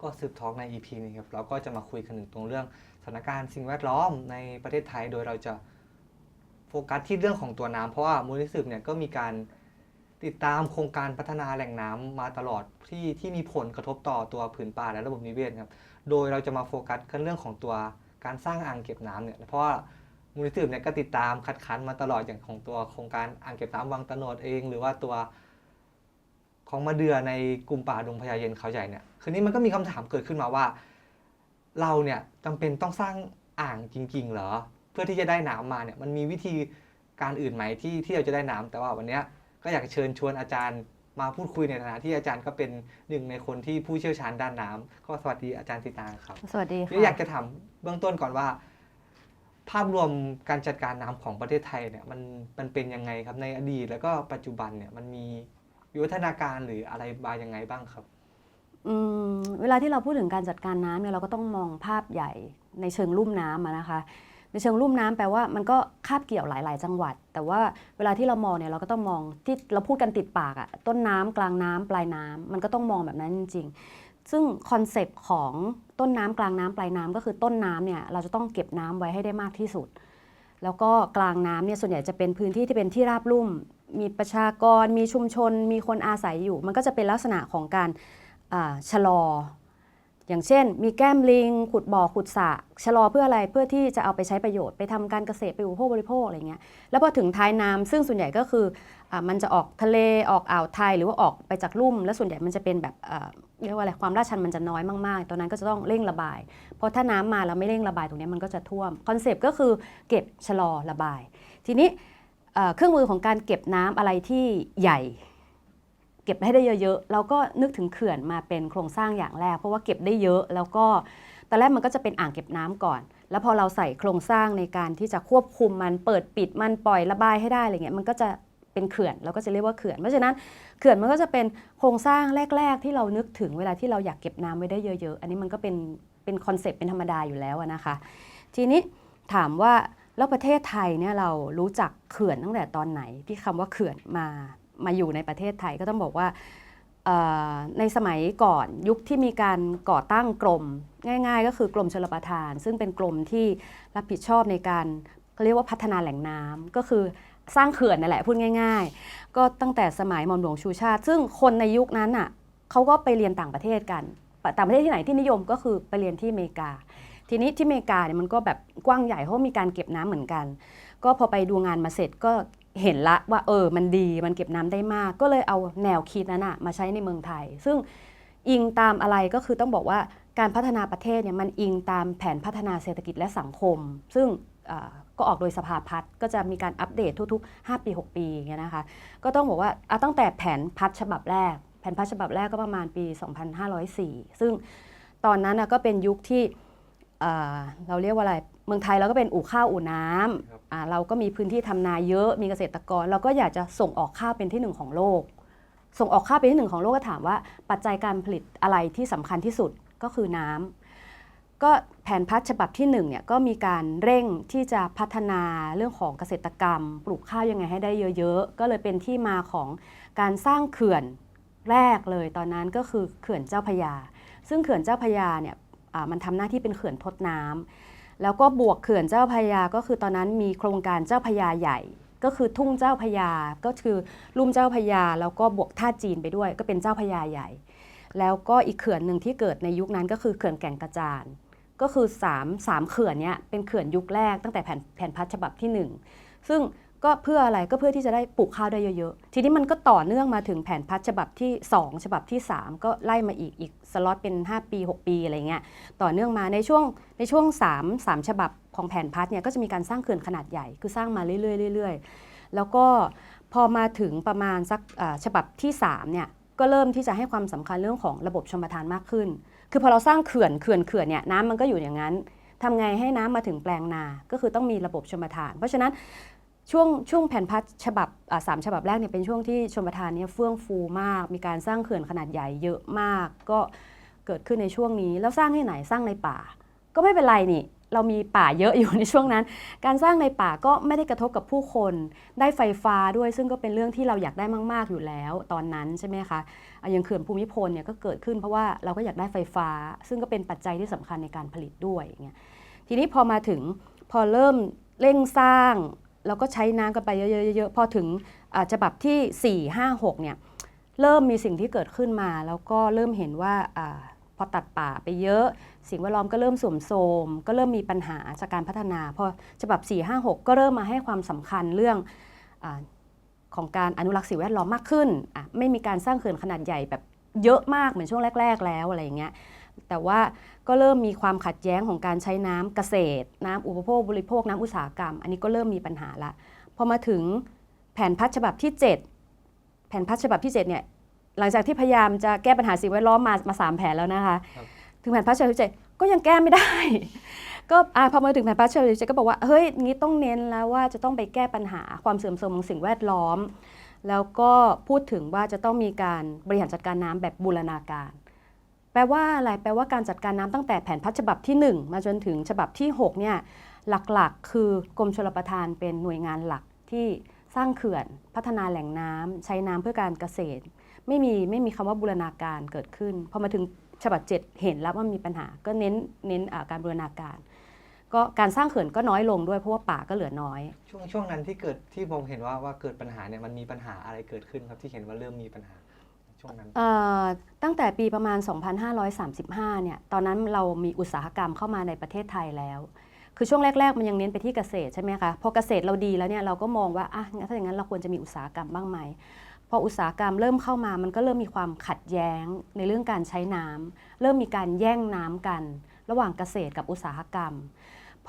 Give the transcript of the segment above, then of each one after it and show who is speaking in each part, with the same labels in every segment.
Speaker 1: ก็สืบทอกใน EP นี้ครับเราก็จะมาคุยกันถึงตรงเรื่องสถานการณ์สิ่งแวดล้อมในประเทศไทย โดยเราจะโฟกัสที่เรื่องของตัวน้ำเพราะว่ามูลนิธิสืบเนี่ยก็มีการติดตามโครงการพัฒนาแหล่งน้ำมาตลอดที่ที่มีผลกระทบต่อตัวผืนป่าและระบบนิเวศครับโดยเราจะมาโฟกัสกันเรื่องของตัวการสร้างอ่างเก็บน้ำเนี่ยเพราะว่ามูลนิธิสืบเนี่ยก็ติดตามคัดค้านมาตลอดอย่างของตัวโครงการอ่างเก็บน้ำวังตะโนดเอง หรือว่าตัว ของมาเดือในกลุ่มป่าดงพญาเย็นเขาใหญ่เนี่ยคืนนี้มันก็มีคำถามเกิดขึ้นมาว่า เราเนี่ยจำเป็นต้องสร้างอ่างจริง ๆ เหรอ เพื่อที่จะได้น้ำมาเนี่ยมันมีวิธีการอื่นไหมที่ที่เราจะได้น้ำแต่ว่าวันเนี้ยก็อยากเชิญชวนอาจารย์มาพูดคุยในฐานะที่อาจารย์ก็เป็นหนึ่งในคนที่ผู้เชี่ยวชาญด้านน้ำก็สวัสดีอาจารย์สิตางครับ
Speaker 2: สวัสดี
Speaker 1: ก็อยาก
Speaker 2: ค่ะ
Speaker 1: จะถามเบื้องต้นก่อนว่า ภาพรวมการจัดการน้ำของประเทศไทยเนี่ยมันมันเป็นยังไงครับในอดีตแล้วก็ปัจจุบันเนี่ยมันมี วิวัฒนาการหรืออะไรบายังไงบ้างครับ
Speaker 2: อืมเวลาที่เราพูดถึงการจัดการน้ำเนี่ยเราก็ต้องมองภาพใหญ่ในเชิงลุ่มน้ำอะนะคะ ในเชิงลุ่มน้ำแปลว่ามันก็คาบเกี่ยวหลาย ๆ จังหวัด แต่ว่าเวลาที่เรามองเนี่ยเราก็ต้องมองที่เราพูดกันติดปากอะต้นน้ำกลางน้ำปลายน้ำมันก็ต้องมองแบบนั้นจริงๆซึ่งคอนเซปต์ของต้นน้ำกลางน้ำปลายน้ำก็คือต้นน้ำเนี่ยเราจะต้องเก็บน้ำไว้ให้ได้มากที่สุด แล้วก็กลางน้ำเนี่ยส่วนใหญ่จะเป็นพื้นที่ที่เป็นที่ราบลุ่ม มีประชากร มีชุมชน มีคนอาศัยอยู่ มันก็จะเป็นลักษณะของการชะลอ อย่างเช่น มีแก้มลิง ขุดบ่อ ขุดสระชะลอเพื่ออะไร เพื่อที่จะเอาไปใช้ประโยชน์ ไปทำการเกษตร ไปอุปโภคบริโภคอะไรเงี้ย แล้วพอถึงท้ายน้ำซึ่งส่วนใหญ่ก็คืออมันจะออกทะเล ออกอ่าวไทย หรือว่าออกไปจากลุ่ม แล้วส่วนใหญ่มันจะเป็นแบบเรียกว่าอะไร ความลาดชันมันจะน้อยมากๆ ตอนนั้นก็จะต้องเร่งระบาย เพราะถ้าน้ำมาแล้วไม่เร่งระบายตรงนี้มันก็จะท่วม คอนเซปต์ก็คือเก็บชะลอระบาย ทีนี้ เครื่องมือของการเก็บน้ำอะไรที่ใหญ่ เก็บให้ได้เยอะๆเราก็นึกถึงเขื่อนมาเป็นโครงสร้างอย่างแรก เพราะว่าเก็บได้เยอะแล้วก็ตอนแรกมันก็จะเป็นอ่างเก็บน้ำก่อน แล้วพอเราใส่โครงสร้างในการที่จะควบคุมมันเปิดปิดมันปล่อยระบายให้ได้อะไรเงี้ยมันก็จะเป็นเขื่อนเราก็จะเรียกว่าเขื่อน เพราะฉะนั้นเขื่อนมันก็จะเป็นโครงสร้างแรก ๆ ที่เรานึกถึงเวลาที่เราอยากเก็บน้ำไว้ได้เยอะ ๆ อันนี้มันก็เป็นเป็นคอนเซปต์เป็นธรรมดาอยู่แล้วนะคะ ทีนี้ถามว่า แล้วประเทศไทยเนี่ยเรารู้จักเขื่อนตั้งแต่ตอนไหนที่คำว่าเขื่อนมามาอยู่ในประเทศไทยก็ต้องบอกว่าในสมัยก่อนยุคที่มีการก่อตั้งกรม ง่าย ๆ ก็คือกรมชลประทาน ซึ่งเป็นกรมที่รับผิดชอบในการเขาเรียกว่าพัฒนาแหล่งน้ำก็คือสร้างเขื่อนนั่นแหละพูดง่าย ๆ ก็ตั้งแต่สมัยมอมหลวงชูชาติ ซึ่งคนในยุคนั้นอะเขาก็ไปเรียนต่างประเทศกัน ต่างประเทศที่ไหนที่นิยมก็คือไปเรียนที่อเมริกา ทีนี้ที่อเมริกาเนี่ยมันก็แบบกว้างใหญ่เพราะมีการเก็บน้ำเหมือนกัน ก็พอไปดูงานมาเสร็จก็เห็นละว่าเออมันดีมันเก็บน้ำได้มาก ก็เลยเอาแนวคิดนั้นอะมาใช้ในเมืองไทย ซึ่งอิงตามอะไรก็คือต้องบอกว่าการพัฒนาประเทศเนี่ยมันอิงตามแผนพัฒนาเศรษฐกิจและสังคม ซึ่งก็ออกโดยสภาพัฒน์ก็จะมีการอัปเดตทุกๆ 5 ปี 6 ปีอย่างเงี้ยนะคะก็ต้องบอกว่าตั้งแต่แผนพัฒน์ฉบับแรก แผนพัฒน์ฉบับแรกก็ประมาณปี 2504 ซึ่งตอนนั้นก็เป็นยุคที่ เอ่อเราเรียกว่าอะไร เมืองไทยเราก็เป็นอู่ข้าวอู่น้
Speaker 1: ครับำ
Speaker 2: อ่าเราก็มีพื้นที่ทำนาเยอะ มีเกษตรกร เราก็อยากจะส่งออกข้าวเป็นที่หนึ่งของโลก ส่งออกข้าวเป็นที่หนึ่งของโลกก็ถามว่า ปัจจัยการผลิตอะไรที่สำคัญที่สุดก็คือน้ำก็แผนพัฒน์ฉบับที่หนึ่งเนี่ยก็มีการเร่งที่จะพัฒนาเรื่องของเกษตรกรรม ปลูกข้าวยังไงให้ได้เยอะๆ ก็เลยเป็นที่มาของการสร้างเขื่อนแรกเลยตอนนั้นก็คือเขื่อนเจ้าพระยา ซึ่งเขื่อนเจ้าพระยาเนี่ยอ่า มันทำหน้าที่เป็นเขื่อนทดน้ำแล้วก็บวกเขื่อนเจ้าพยาก็คือตอนนั้นมีโครงการเจ้าพยาใหญ่ ก็คือทุ่งเจ้าพยาก็คือลุ่มเจ้าพยาแล้วก็บวกท่าจีนไปด้วย ก็เป็นเจ้าพยาใหญ่ แล้วก็อีกเขื่อนหนึ่งที่เกิดในยุคนั้นก็คือเขื่อนแก่งกระจานก็คือ3 3เขื่อนเนี้ยเป็นเขื่อนยุคแรกตั้งแต่แผ่นแผ่นพัดฉบับที่ 1 ซึ่ง ก็เพื่ออะไรก็เพื่อที่จะได้ปลูกข้าวได้เยอะๆ ทีนี้มันก็ต่อเนื่องมาถึงแผนพัดฉบับที่ 2 ฉบับที่ 3 ก็ไล่มาอีกอีกสล็อตเป็น 5 ปี 6 ปีอะไรเงี้ยต่อเนื่องมาในช่วงในช่วง 3 3 ฉบับของแผนพัดเนี่ยก็จะมีการสร้างเขื่อนขนาดใหญ่คือสร้างมาเรื่อยๆเรื่อยๆ แล้วก็พอมาถึงประมาณสักฉบับที่3เนี่ยก็เริ่มที่จะให้ความสำคัญเรื่องของระบบชลประทานมากขึ้น คือพอเราสร้างเขื่อนเขื่อนเขื่อนเนี่ยน้ำมันก็อยู่อย่างนั้นทำไงให้น้ำมาถึงแปลงนา ก็คือต้องมีระบบชลประทาน เพราะฉะนั้น ช่วงช่วงแผ่นพัดฉบับสามฉบับแรกเนี่ยเป็นช่วงที่ชลประทานเนี่ยเฟื่องฟูมาก มีการสร้างเขื่อนขนาดใหญ่เยอะมาก ก็เกิดขึ้นในช่วงนี้ แล้วสร้างที่ไหนสร้างในป่า ก็ไม่เป็นไรนี่ เรามีป่าเยอะอยู่ในช่วงนั้น การสร้างในป่าก็ไม่ได้กระทบกับผู้คน ได้ไฟฟ้าด้วยซึ่งก็เป็นเรื่องที่เราอยากได้มาก ๆ อยู่แล้ว ตอนนั้นใช่ไหมคะอย่างเขื่อนภูมิพลเนี่ยก็เกิดขึ้นเพราะว่าเราก็อยากได้ไฟฟ้า ซึ่งก็เป็นปัจจัยที่สำคัญในการผลิตด้วยอย่างเงี้ยทีนี้พอมาถึงพอเริ่มเร่งสร้าง แล้วก็ใช้น้ำกันไปเยอะๆๆพอถึงฉบับที่ 4 5 6เนี่ยเริ่มมีสิ่งที่เกิดขึ้นมา แล้วก็เริ่มเห็นว่าอพอตัดป่าไปเยอะ สิ่งแวดล้อมก็เริ่มสื่มโทมก็เริ่มมีปัญหาจากการพัฒนาพอฉบับ 4 5 6 ก็เริ่มมาให้ความสำคัญเรื่องอของการอนุรักษ์สิ่งแวดล้อมมากขึ้น ไม่มีการสร้างเขื่อนขนาดใหญ่แบบเยอะมากเหมือนช่วงแรก ๆ แล้วอะไรอย่างเงี้ยแต่ว่า ก็เริ่มมีความขัดแย้งของการใช้น้ำเกษตร น้ำอุปโภคบริโภคน้ำอุตสาหกรรม อันนี้ก็เริ่มมีปัญหาละพอมาถึงแผนพัฒน์ฉบับที่ 7 แผนพัฒน์ฉบับที่7เนี่ยหลังจากที่พยายามจะแก้ปัญหาสิ่งแวดล้อมมามาสามแผนแล้วนะคะถึงแผนพัฒน์ฉบับที่เจ็ดก็ยังแก้ไม่ได้ ก็อะพอมาถึงแผนพัฒน์ฉบับที่เจ็ดก็บอกว่าเฮ้ยงี้ต้องเน้นแล้วว่าจะต้องไปแก้ปัญหาความเสื่อมโทรมของสิ่งแวดล้อม แล้วก็พูดถึงว่าจะต้องมีการบริหารจัดการน้ำแบบบูรณาการ แปลว่าอะไรแปลว่าการจัดการน้ำตั้งแต่แผนพัฒน์ฉบับที่ 1 มาจนถึงฉบับที่6เนี่ยหลักๆ คือกรมชลประทานเป็นหน่วยงานหลักที่สร้างเขื่อนพัฒนาแหล่งน้ำใช้น้ำเพื่อการเกษตร ไม่มีไม่มีคำว่าบูรณาการเกิดขึ้นพอมาถึงฉบับ 7 เห็นแล้วว่ามีปัญหาก็เน้นเน้นการบูรณาการ ก็การสร้างเขื่อนก็น้อยลงด้วยเพราะว่าป่าก็เหลือน้อย
Speaker 1: ช่วงช่วงนั้นที่เกิดที่ผมเห็นว่าว่าเกิดปัญหาเนี่ยมันมีปัญหาอะไรเกิดขึ้นครับที่เห็นว่าเริ่มมีปัญหา ช่วงนั้น
Speaker 2: เอ่อตั้งแต่ปีประมาณ 2535 เนี่ย ตอนนั้นเรามีอุตสาหกรรมเข้ามาในประเทศไทยแล้ว คือช่วงแรก ๆ มันยังเน้นไปที่เกษตรใช่ไหมคะ พอเกษตรเราดีแล้วเนี่ยเราก็มองว่า อะ งั้นถ้าอย่างนั้นเราควรจะมีอุตสาหกรรมบ้างไหม พออุตสาหกรรมเริ่มเข้ามา มันก็เริ่มมีความขัดแย้งในเรื่องการใช้น้ำ เริ่มมีการแย่งน้ำกัน ระหว่างเกษตรกับอุตสาหกรรม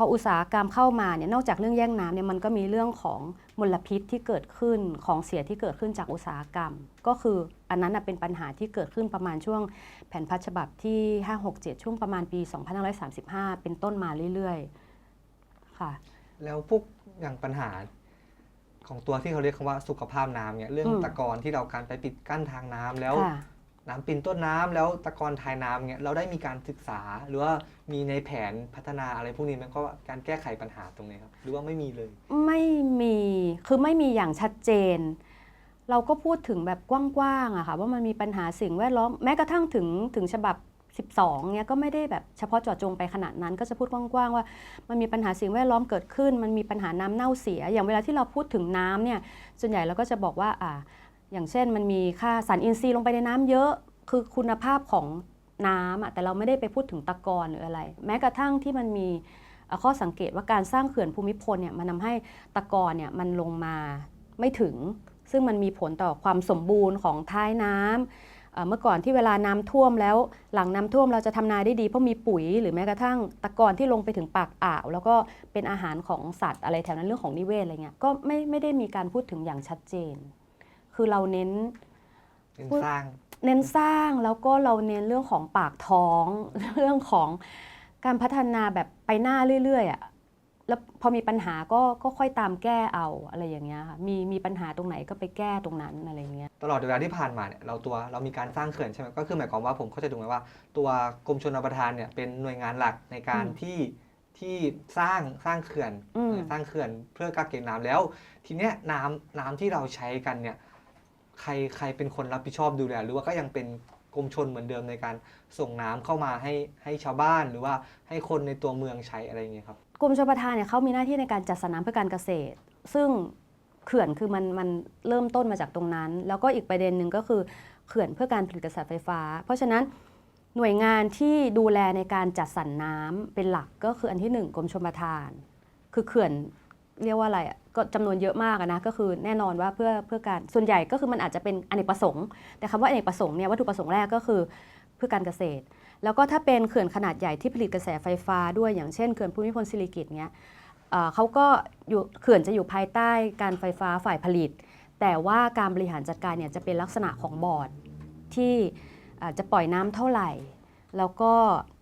Speaker 2: ออุตสาหกรรมเข้ามาเนี่ยนอกจากเรื่องแย่งน้ำเนี่ยมันก็มีเรื่องของมลพิษที่เกิดขึ้นของเสียที่เกิดขึ้นจากอุตสาหกรรม ก็คืออันนั้นนะเป็นปัญหาที่เกิดขึ้นประมาณช่วงแผนพัฒน์ฉบับที่ 567 ช่วงประมาณปี 2535 เป็นต้นมาเรื่อยๆค่ะ
Speaker 1: แล้วพวกอย่างปัญหาของตัวที่เขาเรียกคำว่าสุขภาพน้ำเนี่ยเรื่อง
Speaker 2: อืม
Speaker 1: ตะกอนที่เราการไปปิดกั้นทางน้ำแล้ว
Speaker 2: ค่ะ
Speaker 1: น้ำปินต้นน้ำแล้วตะกอนทายน้ำเนี่ยเราได้มีการศึกษาหรือว่ามีในแผนพัฒนาอะไรพวกนี้มันก็การแก้ไขปัญหาตรงนี้ครับหรือว่าไม่มีเลย
Speaker 2: ไม่มีคือไม่มีอย่างชัดเจน เราก็พูดถึงแบบกว้างๆอะค่ะว่ามันมีปัญหาสิ่งแวดล้อมแม้กระทั่งถึงถึงฉบับ 12เนี่ยก็ไม่ได้แบบเฉพาะเจาะจงไปขนาดนั้น ก็จะพูดกว้างๆว่า มันมีปัญหาสิ่งแวดล้อมเกิดขึ้น มันมีปัญหาน้ำเน่าเสีย อย่างเวลาที่เราพูดถึงน้ำเนี่ยส่วนใหญ่เราก็จะบอกว่าอ่า อย่างเช่นมันมีค่าสารอินทรีย์ลงไปในน้ำเยอะ คือคุณภาพของน้ำอะแต่เราไม่ได้ไปพูดถึงตะกอนหรืออะไร แม้กระทั่งที่มันมีข้อสังเกตว่าการสร้างเขื่อนภูมิพลเนี่ยมันทำให้ตะกอนเนี่ยมันลงมาไม่ถึง ซึ่งมันมีผลต่อความสมบูรณ์ของท้ายน้ำเอ่อเมื่อก่อนที่เวลาน้ำท่วมแล้วหลังน้ำท่วมเราจะทำนาได้ดีเพราะมีปุ๋ย หรือแม้กระทั่งตะกอนที่ลงไปถึงปากอ่าว แล้วก็เป็นอาหารของสัตว์อะไรแถวนั้นเรื่องของนิเวศอะไรเงี้ยก็ไม่ไม่ได้มีการพูดถึงอย่างชัดเจน คือเราเน้น
Speaker 1: เป็น
Speaker 2: พูด
Speaker 1: สร้าง
Speaker 2: เน้นสร้างแล้วก็เราเน้นเรื่องของปากท้อง เรื่องของการพัฒนาแบบไปหน้าเรื่อยๆอะ่ะแล้วพอมีปัญหาก็ก็ค่อยตามแก้เอาอะไรอย่างเงี้ยค่ะมีมีปัญหาตรงไหนก็ไปแก้ตรงนั้นอะไรอย่างเงี้ย
Speaker 1: ตลอดเวลาที่ผ่านมาเนี่ยเราตัวเรามีการสร้างเขื่อนใช่ไหมก็คือหมายความว่าผมเข้าใจถูกไหมว่า ตัวกรมชลประทานเนี่ยเป็นหน่วยงานหลักในการ
Speaker 2: อืม
Speaker 1: ที่ที่สร้างสร้างเขื่อน
Speaker 2: อืม
Speaker 1: สร้างเขื่อนเพื่อกักเก็บน้ำแล้ว ทีเนี้ยน้ำน้ำที่เราใช้กันเนี่ย ใครใครเป็นคนรับผิดชอบดูแลหรือว่าก็ยังเป็นกรมชนเหมือนเดิมในการส่งน้ำเข้ามาให้ให้ชาวบ้านหรือว่าให้คนในตัวเมืองใช้อะไรอย่างเงี้ยครับ
Speaker 2: กรมชลประทานเนี่ยเขามีหน้าที่ในการจัดสรรน้ำเพื่อการเกษตร ซึ่งเขื่อนคือมันมันเริ่มต้นมาจากตรงนั้น แล้วก็อีกประเด็นหนึ่งก็คือเขื่อนเพื่อการผลิตกระแสไฟฟ้า เพราะฉะนั้นหน่วยงานที่ดูแลในการจัดสรรน้ำเป็นหลักก็คืออันที่หนึ่งกรมชลประทาน คือเขื่อน เรียกว่าอะไรอะก็จำนวนเยอะมากนะก็คือแน่นอนว่าเพื่อเพื่อการส่วนใหญ่ก็คือมันอาจจะเป็นอเนกประสงค์ แต่คำว่าอเนกประสงค์เนี่ยวัตถุประสงค์แรกก็คือเพื่อการเกษตร แล้วก็ถ้าเป็นเขื่อนขนาดใหญ่ที่ผลิตกระแสไฟฟ้าด้วยอย่างเช่นเขื่อนภูมิพลสิริกิติ์เนี้ยเขาก็อยู่เขื่อนจะอยู่ภายใต้การไฟฟ้าฝ่ายผลิต แต่ว่าการบริหารจัดการเนี่ยจะเป็นลักษณะของบอร์ดที่จะปล่อยน้ำเท่าไหร่ แล้วก็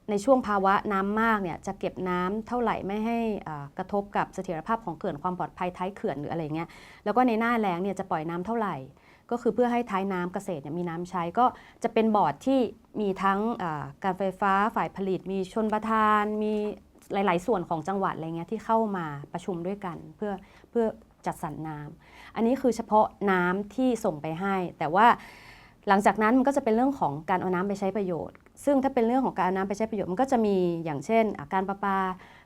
Speaker 2: ในช่วงภาวะน้ำมากเนี่ยจะเก็บน้ำเท่าไหร่ไม่ให้อ่ากระทบกับเสถียรภาพของเขื่อนความปลอดภัยท้ายเขื่อนหรืออะไรเงี้ยแล้วก็ในหน้าแล้งเนี่ยจะปล่อยน้ำเท่าไหร่ ก็คือเพื่อให้ท้ายน้ำเกษตรเนี่ยมีน้ำใช้ก็จะเป็นบอร์ดที่มีทั้งอ่าการไฟฟ้าฝ่ายผลิต มีชนประทาน มีหลาย ๆ ส่วนของจังหวัดอะไรเงี้ยที่เข้ามาประชุมด้วยกัน เพื่อเพื่อจัดสรรน้ำอันนี้คือเฉพาะน้ำที่ส่งไปให้ แต่ว่าหลังจากนั้นมันก็จะเป็นเรื่องของการเอาน้ำไปใช้ประโยชน์ ซึ่งถ้าเป็นเรื่องของการน้ำไปใช้ประโยชน์มันก็จะมีอย่างเช่น การประปา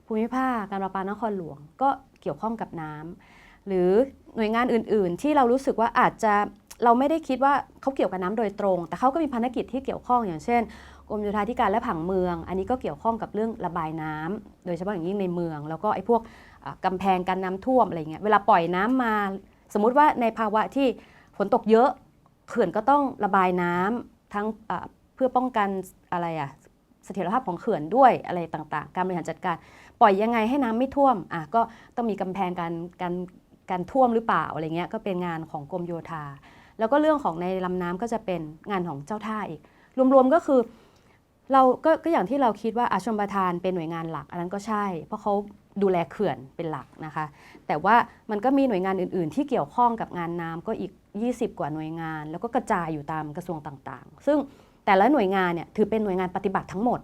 Speaker 2: ภูมิภาคการประปานครหลวง ก็เกี่ยวข้องกับน้ำหรือหน่วยงานอื่น ๆ ที่เรารู้สึกว่าอาจจะเราไม่ได้คิดว่าเขาเกี่ยวกับน้ำโดยตรง แต่เขาก็มีภารกิจที่เกี่ยวข้องอย่างเช่นกรมโยธาธิการและผังเมือง อันนี้ก็เกี่ยวข้องกับเรื่องระบายน้ำโดยเฉพาะอย่างยิ่งในเมือง แล้วก็ไอ้พวกอะกำแพงกันน้ำท่วมอะไรเงี้ยเวลาปล่อยน้ำมา สมมุติว่าในภาวะที่ฝนตกเยอะเขื่อนก็ต้องระบายน้ำทั้ง เพื่อป้องกันอะไรอะเสถียรภาพของเขื่อนด้วยอะไรต่างๆ การบริหารจัดการ ปล่อยยังไงให้น้ำไม่ท่วมอะก็ต้องมีกำแพงการการการท่วมหรือเปล่าอะไรเงี้ยก็เป็นงานของกรมโยธา แล้วก็เรื่องของในลำน้ำก็จะเป็นงานของเจ้าท่าอีก รวมๆก็คือเราก็ก็อย่างที่เราคิดว่าอาชมประทานเป็นหน่วยงานหลัก อันนั้นก็ใช่ เพราะเขาดูแลเขื่อนเป็นหลักนะคะ แต่ว่ามันก็มีหน่วยงานอื่น ๆ ที่เกี่ยวข้องกับงานน้ำก็อีก 20 กว่าหน่วยงาน แล้วก็กระจายอยู่ตามกระทรวงต่างๆ ซึ่ง แต่ละหน่วยงานเนี่ยถือเป็นหน่วยงานปฏิบัติทั้งหมด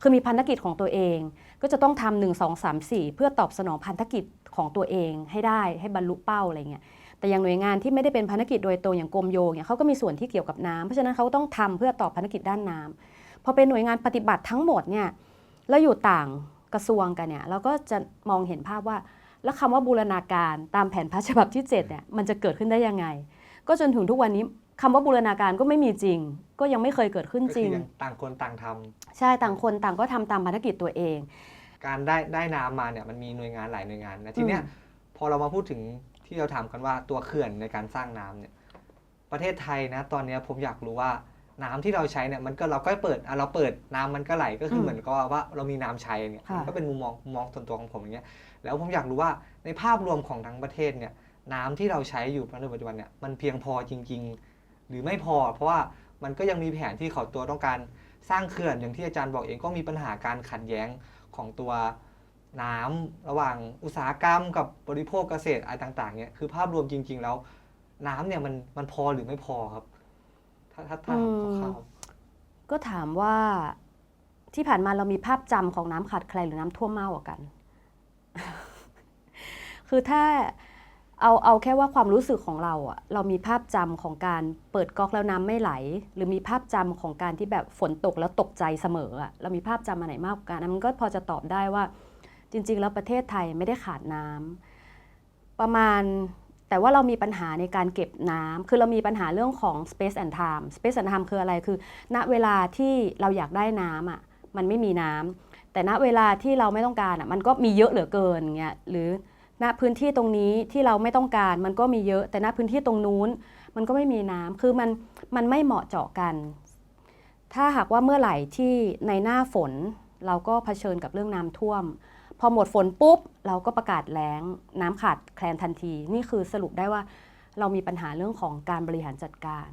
Speaker 2: คือมีพันธกิจของตัวเอง ก็จะต้องทำหนึ่งสองสามสี่เพื่อตอบสนองพันธกิจของตัวเองให้ได้ให้บรรลุเป้าอะไรเงี้ยแต่อย่างหน่วยงานที่ไม่ได้เป็นภารกิจโดยตรงอย่างกรมโยเนี่ยเขาก็มีส่วนที่เกี่ยวกับน้ำเพราะฉะนั้นเขาต้องทำเพื่อตอบภารกิจด้านน้ำพอเป็นหน่วยงานปฏิบัติทั้งหมดเนี่ยแล้วอยู่ต่างกระทรวงกันเนี่ยเราก็จะมองเห็นภาพว่า แล้วคำว่าบูรณาการตามแผนพระฉบับที่7เนี่ยมันจะเกิดขึ้นได้ยังไง ก็จนถึงทุกวันนี้ คำว่าบูรณาการก็ไม่มีจริง ก็ยังไม่เคยเกิดขึ้น
Speaker 1: ก็
Speaker 2: จ
Speaker 1: คื
Speaker 2: ริ
Speaker 1: องยังต่างคนต่างทำ
Speaker 2: ใช่ต่างคนต่างก็ทำตามภารกิจตัวเอง
Speaker 1: การได้ได้น้ำมาเนี่ยมันมีหน่วยงานหลายหน่วยงานนะทีเนี้ยพอเรามาพูดถึงที่เราถามกันว่าตัวเขื่อนในการสร้างน้ำเนี่ยประเทศไทยนะ ตอนเนี้ยผมอยากรู้ว่าน้ำที่เราใช้เนี่ยมันก็เราก็เปิดอะเราเปิดน้ำมันก็ไหลก็คือ
Speaker 2: ม
Speaker 1: เหมือนกับว่าเรามีน้ำใช้เนี่ย
Speaker 2: ค่ะ
Speaker 1: มันก็เป็นมุมมองมุมมองส่วนตัวของผมอย่างเงี้ยแล้วผมอยากรู้ว่าในภาพรวมของทั้งประเทศเนี่ย น้ำที่เราใช้อยู่ในปัจจุบันเนี่ยมันเพียงพอจริง ๆ หรือไม่พอ เพราะว่ามันก็ยังมีแผนที่เขาตัวต้องการสร้างเขื่อนอย่างที่อาจารย์บอกเองก็มีปัญหาการขัดแย้งของตัวน้ำระหว่างอุตสาหกรรม กับบริโภคเกษตรอะไรต่างๆเนี่ยคือภาพรวมจริง ๆ แล้ว น้ำเนี่ยมันมันพอหรือไม่พอครับ ถ้าถ้าถ้าคร่าว
Speaker 2: ก็ถามว่าที่ผ่านมาเรามีภาพจำของน้ำขาดแคลนหรือน้ำท่วมมากกว่ากัน คือถ้า เอาเอาแค่ว่าความรู้สึกของเราอะเรามีภาพจำของการเปิดก๊อกแล้วน้ำไม่ไหล หรือมีภาพจำของการที่แบบฝนตกแล้วตกใจเสมออะเรามีภาพจำอันไหนมากกว่ากันอันมันก็พอจะตอบได้ว่า จริง ๆ แล้วประเทศไทยไม่ได้ขาดน้ำประมาณแต่ว่าเรามีปัญหาในการเก็บน้ำคือเรามีปัญหาเรื่องของ space and time space and time คืออะไรคือ ณเวลาที่เราอยากได้น้ำอะมันไม่มีน้ำแต่ณเวลาที่เราไม่ต้องการอะมันก็มีเยอะเหลือเกินเงี้ยหรือ ณพื้นที่ตรงนี้ที่เราไม่ต้องการมันก็มีเยอะ แต่ณพื้นที่ตรงนู้นมันก็ไม่มีน้ำคือมันมันไม่เหมาะเจาะกัน ถ้าหากว่าเมื่อไหร่ที่ในหน้าฝนเราก็เผชิญกับเรื่องน้ำท่วม พอหมดฝนปุ๊บ เราก็ประกาศแล้ง น้ำขาดแคลนทันที นี่คือสรุปได้ว่าเรามีปัญหาเรื่องของการบริหารจัดการ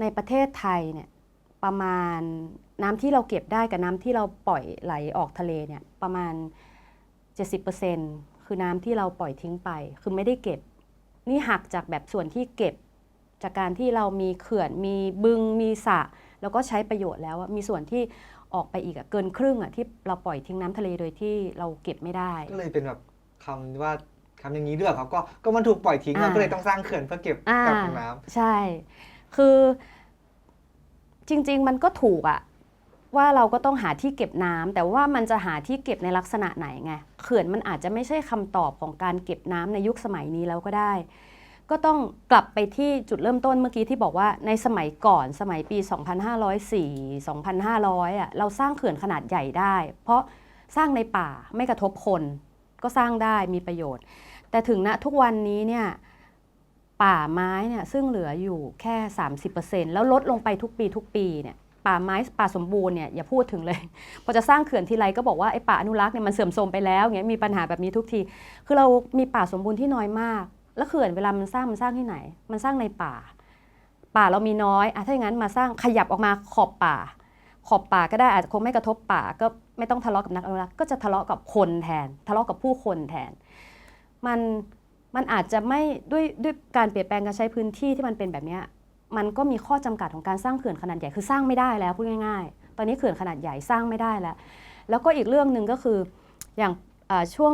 Speaker 2: ในประเทศไทยเนี่ยประมาณน้ำที่เราเก็บได้กับน้ำที่เราปล่อยไหลออกทะเลเนี่ยประมาณ 70% คือน้ำที่เราปล่อยทิ้งไป คือไม่ได้เก็บ นี่หักจากแบบส่วนที่เก็บ จากการที่เรามีเขื่อน มีบึง มีสระแล้วก็ใช้ประโยชน์แล้วอะมีส่วนที่ออกไปอีกอะเกินครึ่งอะที่เราปล่อยทิ้งน้ำทะเลโดยที่เราเก็บไม่ได้
Speaker 1: ๆก็เลยเป็นแบบคำว่าคำอย่างนี้ด้วยครับก็ก็มันถูกปล่อยทิ้งเรา
Speaker 2: อ่า
Speaker 1: ก็เลยต้องสร้างเขื่อนเพื่อเก็บ
Speaker 2: อ่า
Speaker 1: กักน้ำ
Speaker 2: ใช่ คือจริง ๆ มันก็ถูกอะว่าเราก็ต้องหาที่เก็บน้ำแต่ว่ามันจะหาที่เก็บในลักษณะไหนไงเขื่อนมันอาจจะไม่ใช่คำตอบของการเก็บน้ำในยุคสมัยนี้แล้วก็ได้ ก็ต้องกลับไปที่จุดเริ่มต้นเมื่อกี้ที่บอกว่าในสมัยก่อนสมัยปี 2504 2500อะเราสร้างเขื่อนขนาดใหญ่ได้ เพราะสร้างในป่าไม่กระทบคน ก็สร้างได้มีประโยชน์ แต่ถึงณทุกวันนี้เนี่ยป่าไม้เนี่ยซึ่งเหลืออยู่แค่ 30%แล้วลดลงไปทุกปีทุกปีเนี่ย ป่าไม้ป่าสมบูรณ์เนี่ยอย่าพูดถึงเลย พอจะสร้างเขื่อนทีไรก็บอกว่าไอ้ป่าอนุรักษ์เนี่ยมันเสื่อมโทรมไปแล้วเงี้ยมีปัญหาแบบนี้ทุกที คือเรามีป่าสมบูรณ์ที่น้อยมาก แล้วเขื่อนเวลามันสร้างมันสร้างที่ไหน มันสร้างในป่า ป่าเรามีน้อยอะถ้าอย่างนั้นมาสร้างขยับออกมาขอบป่า ขอบป่าก็ได้อาจจะคงไม่กระทบป่า ก็ไม่ต้องทะเลาะกับนักอนุรักษ์ก็จะทะเลาะกับคนแทน ทะเลาะกับผู้คนแทน มันมันอาจจะไม่ด้วยด้วยการเปลี่ยนแปลงการใช้พื้นที่ที่มันเป็นแบบนี้ มันก็มีข้อจำกัดของการสร้างเขื่อนขนาดใหญ่คือสร้างไม่ได้แล้วพูดง่าย ๆ ตอนนี้เขื่อนขนาดใหญ่สร้างไม่ได้แล้ว แล้วก็อีกเรื่องหนึ่งก็คืออย่างช่วง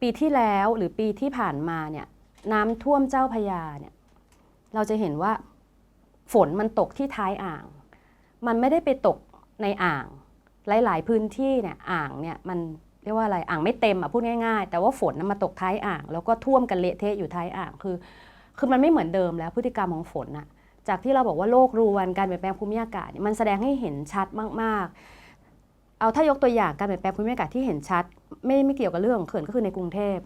Speaker 2: ปีที่แล้วหรือปีที่ผ่านมาเนี่ยน้ำท่วมเจ้าพยาเนี่ยเราจะเห็นว่าฝนมันตกที่ท้ายอ่าง มันไม่ได้ไปตกในอ่าง หลาย ๆ พื้นที่เนี่ยอ่างเนี่ยมันเรียกว่าอะไรอ่างไม่เต็มอะพูดง่ายๆ แต่ว่าฝนน่ะมาตกท้ายอ่าง แล้วก็ท่วมกันเละเทะอยู่ท้ายอ่างคือ คือมันไม่เหมือนเดิมแล้วพฤติกรรมของฝนน่ะ จากที่เราบอกว่าโลกรวนการเปลี่ยนแปลงภูมิอากาศเนี่ยมันแสดงให้เห็นชัดมากๆ เอาถ้ายกตัวอย่างการเปลี่ยนแปลงภูมิอากาศที่เห็นชัด ไม่ไม่เกี่ยวกับเรื่องของเขื่อนก็คือในกรุงเทพ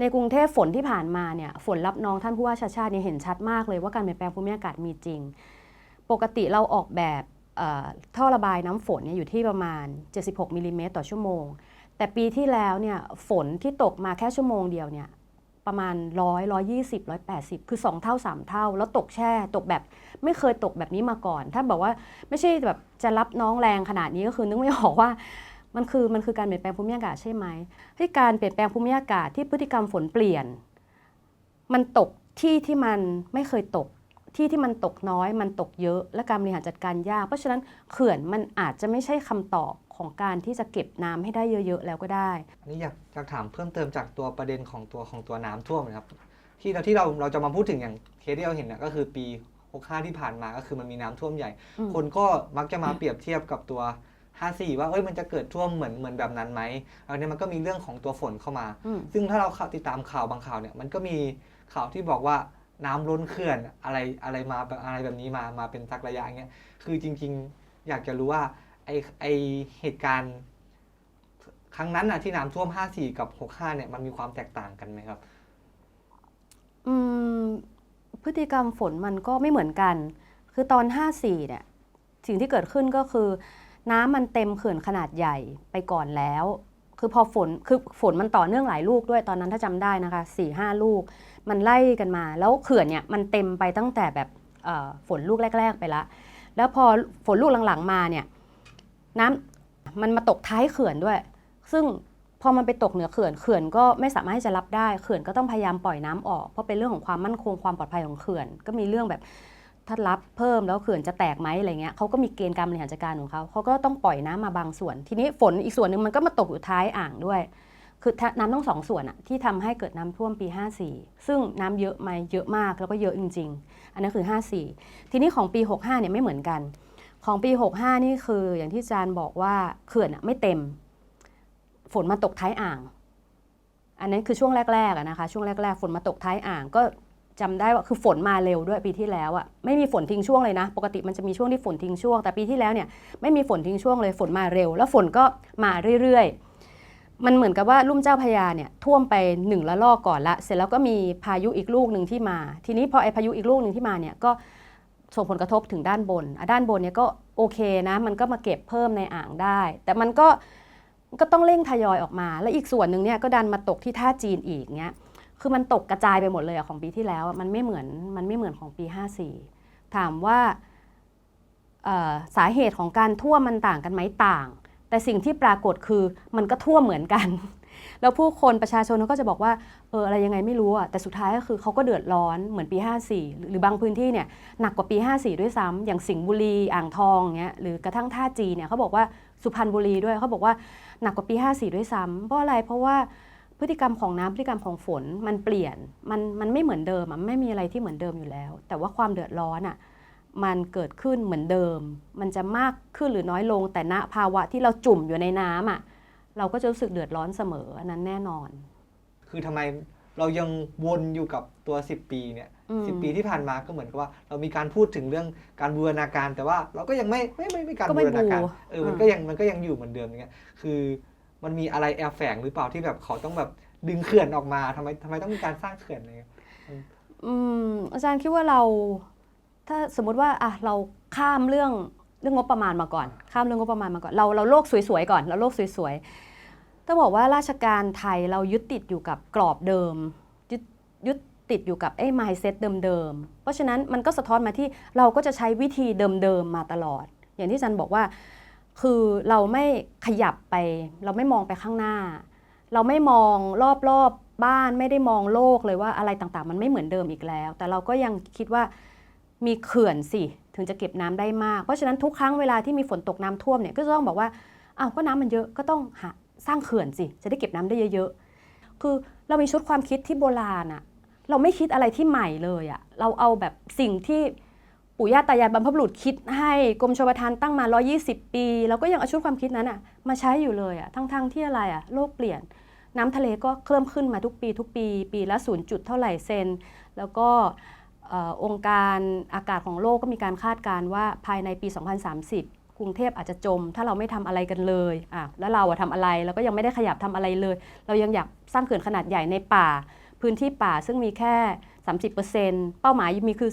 Speaker 2: ในกรุงเทพฝนที่ผ่านมาเนี่ยฝนรับน้องท่านผู้ว่าชาชาติเนี่ยเห็นชัดมากเลยว่าการเปลี่ยนแปลงภูมิอากาศมีจริง ปกติเราออกแบบเอ่อท่อระบายน้ำฝนเนี่ยอยู่ที่ประมาณ 76มิลลิเมตรต่อชั่วโมง แต่ปีที่แล้วเนี่ยฝนที่ตกมาแค่ชั่วโมงเดียวเนี่ย ประมาณ 100 120 180 คือ 2 เท่า 3 เท่า แล้วตกแช่ ตกแบบไม่เคยตกแบบนี้มาก่อน ถ้าบอกว่าไม่ใช่แบบจะรับน้องแรงขนาดนี้ก็คือนึกไม่ออกว่ามันคือมันคือการเปลี่ยนแปลงภูมิอากาศใช่ไหมที่การเปลี่ยนแปลงภูมิอากาศที่พฤติกรรมฝนเปลี่ยน มันตกที่ที่มันไม่เคยตกที่ที่มันตกน้อย มันตกเยอะ และการบริหารจัดการยาก เพราะฉะนั้นเขื่อนมันอาจจะไม่ใช่คำตอบ ของการที่จะเก็บน้ำให้ได้เยอะๆแล้วก็ได้
Speaker 1: อันนี้อยากอยากถามเพิ่มเติมจากตัวประเด็นของตัวของตัวน้ำท่วมนะครับ ที่เราที่เราเราจะมาพูดถึงอย่างเคสที่เราเห็นนะก็คือปี65ที่ผ่านมาก็คือมันมีน้ำท่วมใหญ่
Speaker 2: อืม
Speaker 1: คนก็มักจะมาเปรียบเทียบกับตัว54ว่าเอ้ยมันจะเกิดท่วมเหมือนเหมือนแบบนั้นไหมอันนี้มันก็มีเรื่องของตัวฝนเข้ามา
Speaker 2: อืม
Speaker 1: ซึ่งถ้าเราข่าวติดตามข่าวบางข่าวเนี่ยมันก็มีข่าวที่บอกว่าน้ำล้นเขื่อนอะไรอะไรมาแบบอะไรแบบนี้มามาเป็นสักระยะเงี้ยคือจริง ๆ อยากจะรู้ว่า ไอไอเหตุการณ์ครั้งนั้นน่ะที่น้ำท่วม 54 กับ 65 เนี่ย มันมีความแตกต่างกันไหมครับ
Speaker 2: อืมพฤติกรรมฝนมันก็ไม่เหมือนกัน คือตอน 54 เนี่ย สิ่งที่เกิดขึ้นก็คือ น้ำมันเต็มเขื่อนขนาดใหญ่ไปก่อนแล้ว คือพอฝน คือฝนมันต่อเนื่องหลายลูกด้วยตอนนั้นถ้าจำได้นะคะ 4 5 ลูก มันไล่กันมา แล้วเขื่อนเนี่ยมันเต็มไปตั้งแต่แบบฝนลูกแรก ๆ ไปละ แล้วพอฝนลูกหลังๆมาเนี่ย น้ำมันมาตกท้ายเขื่อนด้วย ซึ่งพอมันไปตกเหนือเขื่อนเขื่อนก็ไม่สามารถที่จะรับได้เขื่อนก็ต้องพยายามปล่อยน้ำออกเพราะเป็นเรื่องของความมั่นคงความปลอดภัยของเขื่อน ก็มีเรื่องแบบถ้ารับเพิ่มแล้วเขื่อนจะแตกไหมอะไรเงี้ยเขาก็มีเกณฑ์การบริหารจัดการของเขาเขาก็ต้องปล่อยน้ำมาบางส่วน ทีนี้ฝนอีกส่วนหนึ่งมันก็มาตกอยู่ท้ายอ่างด้วย คือน้ำต้องสองส่วนอะที่ทำให้เกิดน้ำท่วมปี 54 ซึ่งน้ำเยอะไหมเยอะมากแล้วก็เยอะจริง ๆ อันนั้นคือ 54 ทีนี้ของปี 65เนี่ยไม่เหมือนกัน ของปี 65 นี่คืออย่างที่อาจารย์บอกว่าเขื่อนไม่เต็ม ฝนมาตกท้ายอ่าง อันนั้นคือช่วงแรกๆนะคะ ช่วงแรกๆ ฝนมาตกท้ายอ่าง ก็จำได้ว่าคือฝนมาเร็วด้วยปีที่แล้วอะไม่มีฝนทิ้งช่วงเลยนะ ปกติมันจะมีช่วงที่ฝนทิ้งช่วง แต่ปีที่แล้วเนี่ยไม่มีฝนทิ้งช่วงเลยฝนมาเร็ว แล้วฝนก็มาเรื่อยๆ มันเหมือนกับว่าลุ่มเจ้าพระยาเนี่ยท่วมไปหนึ่งละลอกก่อนละ เสร็จแล้วก็มีพายุอีกลูกหนึ่งที่มา ทีนี้พอไอพายุอีกลูกหนึ่งที่มาเนี่ยก็ ส่งผลกระทบถึงด้านบนด้านบนเนี่ยก็โอเคนะมันก็มาเก็บเพิ่มในอ่างได้ แต่มันก็ก็ต้องเร่งทยอยออกมา แล้วอีกส่วนหนึ่งเนี่ยก็ดันมาตกที่ท่าจีนอีกเงี้ยคือมันตกกระจายไปหมดเลยอะของปีที่แล้วมันไม่เหมือนมันไม่เหมือนของปี 54 ถามว่าเอ่อสาเหตุของการท่วมมันต่างกันไหมต่าง แต่สิ่งที่ปรากฏคือมันก็ท่วมเหมือนกัน แล้วผู้คนประชาชนเขาก็จะบอกว่าเอออะไรยังไงไม่รู้อะแต่สุดท้ายก็คือเขาก็เดือดร้อนเหมือนปี 54 หรือหรือบางพื้นที่เนี่ยหนักกว่าปี 54 ด้วยซ้ำอย่างสิงห์บุรีอ่างทองเงี้ยหรือกระทั่งท่าจีเนี่ยเขาบอกว่าสุพรรณบุรีด้วยเขาบอกว่าหนักกว่าปี 54 ด้วยซ้ำเพราะอะไรเพราะว่าพฤติกรรมของน้ำพฤติกรรมของฝนมันเปลี่ยนมันมันไม่เหมือนเดิมอะไม่มีอะไรที่เหมือนเดิมอยู่แล้ว แต่ว่าความเดือดร้อนอะมันเกิดขึ้นเหมือนเดิม มันจะมากขึ้นหรือน้อยลงแต่ณภาวะที่เราจุ่มอยู่ในน้ำอะ เราก็จะรู้สึกเดือดร้อนเสมออันนั้นแน่นอน
Speaker 1: คือทำไมเรายังวนอยู่กับตัว 10 ปีเนี่ย
Speaker 2: อืม
Speaker 1: สิปีที่ผ่านมาก็เหมือนกับว่า เรามีการพูดถึงเรื่องการบูรณาการ แต่ว่าเราก็ยังไม่ไม่ไม่ไม่การ
Speaker 2: ก็
Speaker 1: บู
Speaker 2: ไม่
Speaker 1: รณาการ
Speaker 2: บู
Speaker 1: เออมัน
Speaker 2: อ่า
Speaker 1: ก็ยังมันก็ยังอยู่เหมือนเดิมอย่างเงี้ยคือมันมีอะไรแอบแฝงหรือเปล่าที่แบบเขาต้องแบบดึงเขื่อนออกมาทำไมทำไมต้องมีการสร้างเขื่อนอะไรเงี้ย
Speaker 2: อืมอาจารย์คิดว่าเรา ถ้าสมมุติว่าอะเราข้ามเรื่อง เรื่องงบประมาณมาก่อน ข้ามเรื่องงบประมาณมาก่อน เราเราโลกสวยๆก่อน เราโลกสวยๆต้องบอกว่าราชการไทยเรายึดติดอยู่กับกรอบเดิมยึดยึดติดอยู่กับไอ้ mindset เดิมๆ เพราะฉะนั้นมันก็สะท้อนมาที่เราก็จะใช้วิธีเดิมๆมาตลอด อย่างที่จารย์บอกว่า คือเราไม่ขยับไป เราไม่มองไปข้างหน้า เราไม่มองรอบๆบ้านไม่ได้มองโลกเลยว่าอะไรต่างๆ มันไม่เหมือนเดิมอีกแล้ว แต่เราก็ยังคิดว่ามีเขื่อนสิ ถึงจะเก็บน้ำได้มาก เพราะฉะนั้นทุกครั้งเวลาที่มีฝนตกน้ำท่วมเนี่ยก็จะต้องบอกว่าอ้าวก็น้ำมันเยอะก็ต้องหาสร้างเขื่อนสิจะได้เก็บน้ำได้เยอะๆ คือเรามีชุดความคิดที่โบราณอะเราไม่คิดอะไรที่ใหม่เลยอะเราเอาแบบสิ่งที่ปู่ย่าตายายบรรพบุรุษคิดให้กรมชลประทานตั้งมา 120 ปีเราก็ยังเอาชุดความคิดนั้นอะมาใช้อยู่เลยอะทั้งๆที่อะไรอะโลกเปลี่ยนน้ำทะเลก็เพิ่มขึ้นมาทุกปี ทุกปี ปีละ 0 จุดเท่าไหร่เซน แล้วก็ องค์การอากาศของโลกก็มีการคาดการณ์ว่าภายในปี 2030 กรุงเทพอาจจะจม ถ้าเราไม่ทำอะไรกันเลยอะแล้วเราอะทำอะไรเราก็ยังไม่ได้ขยับทำอะไรเลย เรายังอยากสร้างเขื่อนขนาดใหญ่ในป่า พื้นที่ป่าซึ่งมีแค่ 30%เป้าหมายมีคือ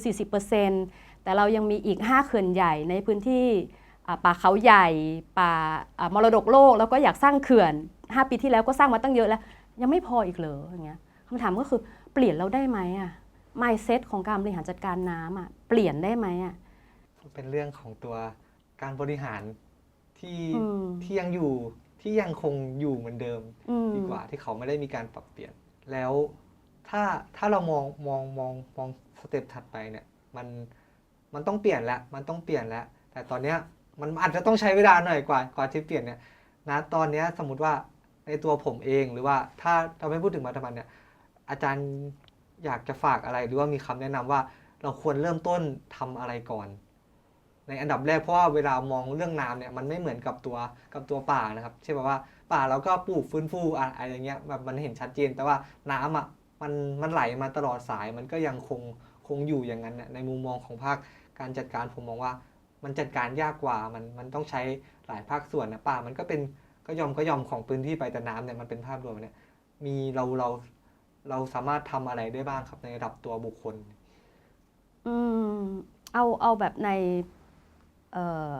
Speaker 2: 40%แต่เรายังมีอีก 5 เขื่อนใหญ่ในพื้นที่ป่าเขาใหญ่ ป่ามรดกโลก แล้วก็อยากสร้างเขื่อน 5 ปีที่แล้วก็สร้างมาตั้งเยอะแล้ว ยังไม่พออีกเหรออย่างเงี้ยคำถามก็คือเปลี่ยนเราได้ไหมอะ mindset ของการบริหารจัดการน้ำอะเปลี่ยนได้ไหมอะ
Speaker 1: เป็นเรื่องของตัวการบริหารที่
Speaker 2: อืม
Speaker 1: ที่ยังอยู่ที่ยังคงอยู่เหมือนเดิม
Speaker 2: อืม
Speaker 1: ดีกว่าที่เขาไม่ได้มีการปรับเปลี่ยน แล้วถ้าถ้าเรามองมองมองมองสเต็ปถัดไปเนี่ยมันมันต้องเปลี่ยนแล้วมันต้องเปลี่ยนแล้ว แต่ตอนเนี้ยมันอาจจะต้องใช้เวลาหน่อยกว่ากว่าที่เปลี่ยนเนี่ยนะตอนเนี้ยสมมติว่าในตัวผมเองหรือว่าถ้าเราไม่พูดถึงมาตมันเนี่ยอาจารย์ อยากจะฝากอะไรหรือว่ามีคำแนะนำว่าเราควรเริ่มต้นทำอะไรก่อน ในอันดับแรกเพราะว่าเวลามองเรื่องน้ำเนี่ยมันไม่เหมือนกับตัวกับตัวป่านะครับเช่นแบบว่าป่าเราก็ปลูกฟื้นฟูอะไรอย่างเงี้ยแบบมันเห็นชัดเจน แต่ว่าน้ำอะมันมันไหลมาตลอดสายมันก็ยังคงคงอยู่อย่างนั้นนในมุมมองของภาคการจัดการผมมองว่ามันจัดการยากกว่ามันมันต้องใช้หลายภาคส่วนนะป่ามันก็เป็นก็ยอมก็ยอมของพื้นที่ไปแต่น้ำเนี่ยมันเป็นภาพรวมเนี่ยมีเราเรา เราสามารถทำอะไรได้บ้างครับในระดับตัวบุคคล
Speaker 2: อืมเอาเอาแบบในเอ่อ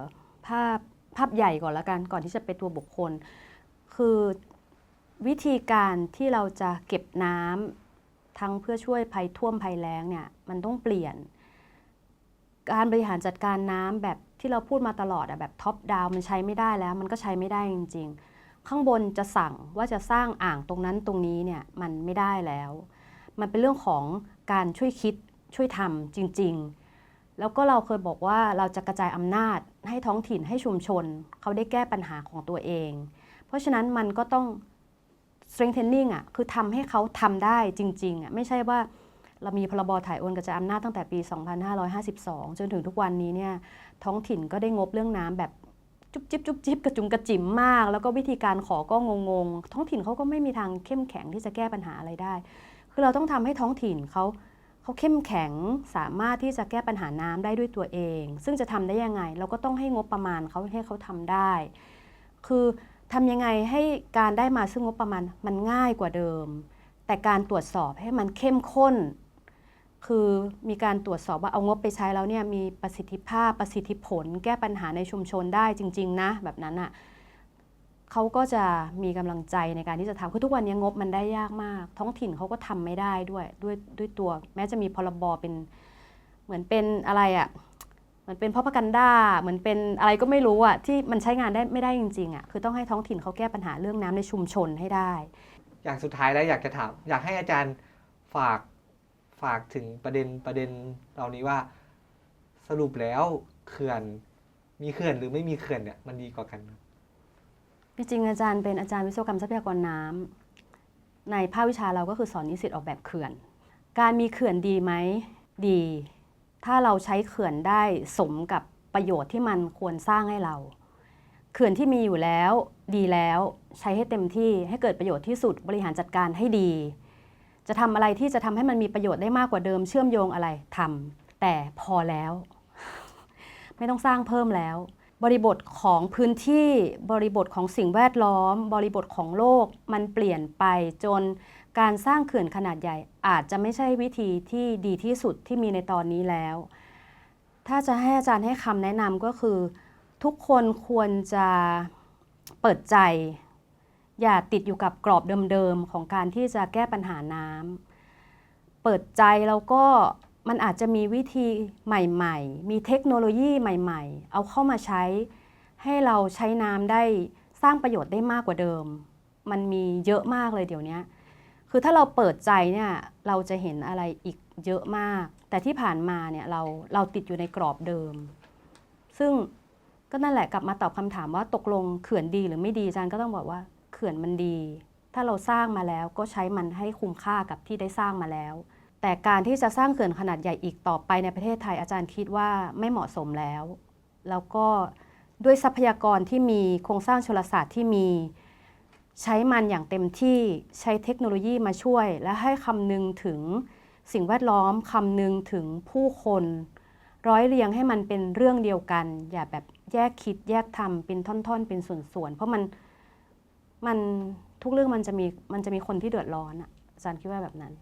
Speaker 2: ภาพภาพใหญ่ก่อนละกันก่อนที่จะไปตัวบุคคล คือวิธีการที่เราจะเก็บน้ำทั้งเพื่อช่วยภัยท่วมภัยแล้งเนี่ยมันต้องเปลี่ยน การบริหารจัดการน้ำแบบที่เราพูดมาตลอดอะแบบท็อปดาวมันใช้ไม่ได้แล้ว มันก็ใช้ไม่ได้จริง ๆ ข้างบนจะสั่งว่าจะสร้างอ่างตรงนั้นตรงนี้เนี่ยมันไม่ได้แล้ว มันเป็นเรื่องของการช่วยคิดช่วยทำจริง ๆ แล้วก็เราเคยบอกว่าเราจะกระจายอำนาจให้ท้องถิ่นให้ชุมชน เขาได้แก้ปัญหาของตัวเอง เพราะฉะนั้นมันก็ต้อง strengthening อะคือทำให้เขาทำได้จริงๆอะไม่ใช่ว่าเรามีพรบถ่ายโอนกระจายอำนาจตั้งแต่ปี 2552 จนถึงทุกวันนี้เนี่ยท้องถิ่นก็ได้งบเรื่องน้ำแบบ จุ๊บจิ๊บจุ๊บจิ๊บกระจุมกระจิ๋มมาก แล้วก็วิธีการขอก็งงๆท้องถิ่นเขาก็ไม่มีทางเข้มแข็งที่จะแก้ปัญหาอะไรได้ คือเราต้องทำให้ท้องถิ่นเขาเขาเข้มแข็งสามารถที่จะแก้ปัญหาน้ำได้ด้วยตัวเอง ซึ่งจะทำได้ยังไง เราก็ต้องให้งบประมาณเขาให้เขาทำได้ คือทำยังไงให้การได้มาซึ่งงบประมาณมันง่ายกว่าเดิม แต่การตรวจสอบให้มันเข้มข้น คือมีการตรวจสอบว่าเอางบไปใช้แล้วเนี่ยมีประสิทธิภาพประสิทธิผล แก้ปัญหาในชุมชนได้จริง ๆ นะ แบบนั้นอะ่ะเขาก็จะมีกำลังใจในการที่จะทำคือทุกวันนี้งบมันได้ยากมาก ท้องถิ่นเขาก็ทำไม่ได้ด้วยด้วยด้วยตัว แม้จะมีพรบเป็นเหมือนเป็นอะไรอะ่ะเหมือนเป็นพ่อพักันด้าเหมือนเป็นอะไรก็ไม่รู้อะ่ะที่มันใช้งานได้ไม่ได้จริงๆอะ่ะคือต้องให้ท้องถิ่นเขาแก้ปัญหาเรื่องน้ำในชุมชนให้ได้
Speaker 1: อย่างสุดท้ายแล้วอยากจะถามอยากให้อาจารย์ฝาก ฝากถึงประเด็นประเด็นเหล่านี้ว่าสรุปแล้วเขื่อนมีเขื่อนหรือไม่มีเขื่อนเนี่ยมันดีกว่ากันครับ
Speaker 2: จริงๆอาจารย์เป็นอาจารย์วิศวกรรมทรัพยากรน้ำในภาควิชาเราก็คือสอนนิสิตออกแบบเขื่อน การมีเขื่อนดีไหมดี ถ้าเราใช้เขื่อนได้สมกับประโยชน์ที่มันควรสร้างให้เรา เขื่อนที่มีอยู่แล้วดีแล้วใช้ให้เต็มที่ให้เกิดประโยชน์ที่สุดบริหารจัดการให้ดี จะทำอะไรที่จะทำให้มันมีประโยชน์ได้มากกว่าเดิม เชื่อมโยงอะไรทำแต่พอแล้ว ไม่ต้องสร้างเพิ่มแล้ว บริบทของพื้นที่บริบทของสิ่งแวดล้อม บริบทของโลกมันเปลี่ยนไปจนการสร้างเขื่อนขนาดใหญ่ อาจจะไม่ใช่วิธีที่ดีที่สุดที่มีในตอนนี้แล้ว ถ้าจะให้อาจารย์ให้คำแนะนำก็คือ ทุกคนควรจะเปิดใจ อย่าติดอยู่กับกรอบเดิมๆของการที่จะแก้ปัญหาน้ำเปิดใจแล้วก็มันอาจจะมีวิธีใหม่ๆ มีเทคโนโลยีใหม่ๆ เอาเข้ามาใช้ ให้เราใช้น้ำได้สร้างประโยชน์ได้มากกว่าเดิม มันมีเยอะมากเลยเดี๋ยวนี้คือถ้าเราเปิดใจเนี่ยเราจะเห็นอะไรอีกเยอะมาก แต่ที่ผ่านมาเนี่ยเราเราติดอยู่ในกรอบเดิม ซึ่งก็นั่นแหละกลับมาตอบคำถามว่าตกลงเขื่อนดีหรือไม่ดีอาจารย์ก็ต้องบอกว่า ขื่อนมันดี ถ้าเราสร้างมาแล้วก็ใช้มันให้คุ้มค่ากับที่ได้สร้างมาแล้ว แต่การที่จะสร้างเขื่อนขนาดใหญ่อีกต่อไปในประเทศไทยอาจารย์คิดว่าไม่เหมาะสมแล้ว แล้วก็ด้วยทรัพยากรที่มีโครงสร้างชลศาสตร์ที่มีใช้มันอย่างเต็มที่ใช้เทคโนโลยีมาช่วย และให้คำนึงถึงสิ่งแวดล้อมคำนึงถึงผู้คน ร้อยเรียงให้มันเป็นเรื่องเดียวกัน อย่าแบบแยกคิดแยกทำเป็นท่อนๆ เป็นส่วนๆ เพราะมัน มันทุกเรื่องมันจะมีมันจะมีคนที่เดือดร้อนอะอาจารย์คิดว่าแบบนั้น